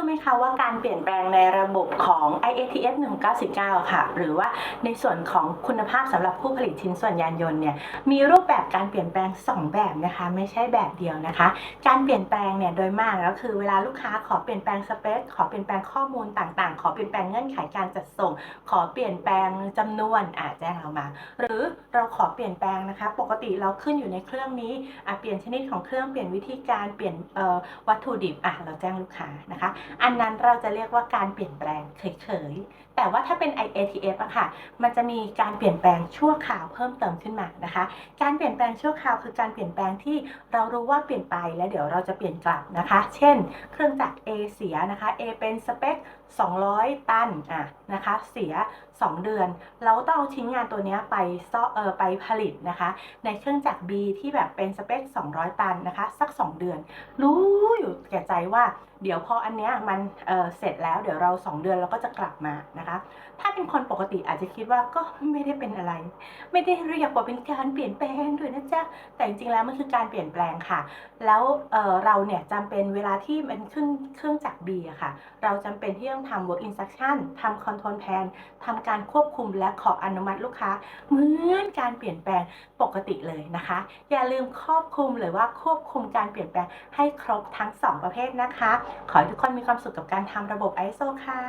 รู้ไหมคะว่าการเปลี่ยนแปลงในระบบของ IATF 1999ค่ะ หรือว่าในส่วนของคุณภาพสำหรับผู้ผลิตชิ้นส่วนยานยนต์เนี่ยมีรูปแบบการเปลี่ยนแปลง 2 แบบนะคะ ไม่ใช่แบบเดียวนะคะ การเปลี่ยนแปลงเนี่ยโดยมากแล้วคือเวลาลูกค้าขอเปลี่ยนแปลงสเปคขอเปลี่ยนแปลงข้อมูลต่างๆ ขอเปลี่ยนแปลงเงื่อนไขการจัดส่ง ขอเปลี่ยนแปลงจำนวนอาจแจ้งเรามา หรือเราขอเปลี่ยนแปลงนะคะ ปกติเราขึ้นอยู่ในเครื่องนี้อะเปลี่ยนชนิดของเครื่องเปลี่ยนวิธีการเปลี่ยนวัตถุดิบอะเราแจ้งลูกค้านะคะอันนั้นเราจะเรียกว่าการเปลี่ยนแปลงเฉยๆ แต่ว่าถ้าเป็น IATF อะค่ะ มันจะมีการเปลี่ยนแปลงชั่วคราวเพิ่มเติมขึ้นมานะคะ การเปลี่ยนแปลงชั่วคราวคือการเปลี่ยนแปลงที่เรารู้ว่าเปลี่ยนไปแล้วเดี๋ยวเราจะเปลี่ยนกลับนะคะ เช่น เครื่องจักร A เสียนะคะ A เป็นสเปค200 ตันอะนะคะ เสีย 2 เดือน เราต้องเอาชิ้นงานตัวนี้ไปซ่อเออไปผลิตนะคะ ในเครื่องจักร B ที่แบบเป็นสเปค 200 ตันนะคะ สัก 2 เดือน รู้อยู่แก่ใจว่า เดี๋ยวพออันเนี้ยมันเเสร็จแล้วเดี๋ยวเรา 2 เดือนเราก็จะกลับมานะคะ ถ้าเป็นคนปกติอาจจะคิดว่าก็ไม่ได้เป็นอะไร ไม่ได้เรียกว่าเป็นการเปลี่ยนแปลงด้วยนะจ๊ะแต่จริงๆแล้วมันคือการเปลี่ยนแปลงค่ะ แล้วเเราเนี่ยจำเป็นเวลาที่มันเครื่องเครื่องจักร B อะค่ะ เราจำเป็นที่ต้องทำ work instruction ทำ control plan ทำการควบคุมและขออนุมัติลูกค้า เหมือนการเปลี่ยนแปลงปกติเลยนะคะ อย่าลืมครอบคลุมหรือว่าควบคุมการเปลี่ยนแปลงให้ครบทั้ง 2 ประเภทนะคะขอให้ทุกคนมีความสุขกับการทำระบบ ISO ค่ะ